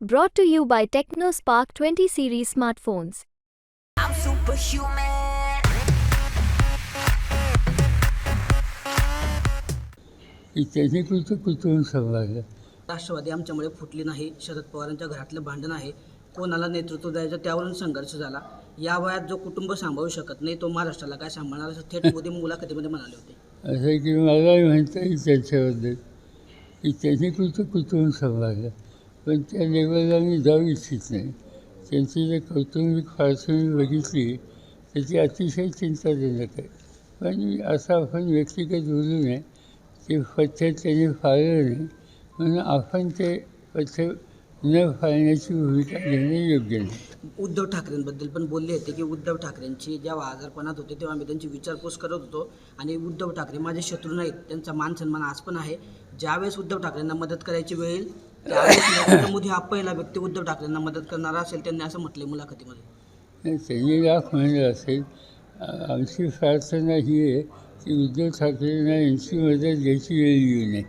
Brought to you by TechnoSpark 20 series smartphones. I'm superhuman. त्यांनी कुठं कुठून सांभाळलं राष्ट्रवादी आमच्यामुळे फुटली नाही शरद पवारांच्या घरातलं भांडण आहे कोणाला नेतृत्व द्यायचं त्यावरून संघर्ष झाला. या वयात जो कुटुंब सांभाळू शकत नाही तो महाराष्ट्राला काय सांभाळणार असं थेट मोदी मुलाखतीमध्ये म्हणाले होते. असं की मलाही म्हणता येईल त्याच्याबद्दल. की त्यांनी कुठं कुठून सांभाळलं पण त्या लेवलला मी जाऊ इच्छित नाही. त्यांची जर कौटुंबिक फारसणी बघितली तर ती अतिशय चिंताजनक आहे. पण असं आपण व्यक्तिगत बोलू नये ते पथ्य त्यांनी फाळलं नाही म्हणून आपण ते पथ्य न फाळण्याची भूमिका घेणे योग्य नाही. उद्धव ठाकरेंबद्दल पण बोलले होते की उद्धव ठाकरेंची जेव्हा आजारपणात होते तेव्हा मी त्यांची विचारपूस करत होतो. आणि उद्धव ठाकरे माझे शत्रू नाहीत त्यांचा मान सन्मान आज पण आहे. ज्यावेळेस उद्धव ठाकरेंना मदत करायची वेळ नरेंद्र मोदी हा पहिला व्यक्ती उद्धव ठाकरेंना मदत करणारा असेल त्यांनी असं म्हटले मुलाखतीमध्ये. त्यांनी लाख म्हणलं असेल आमची प्रार्थना ही आहे की उद्धव ठाकरेंना यांची मदत घ्यायची वेळ येऊ नये.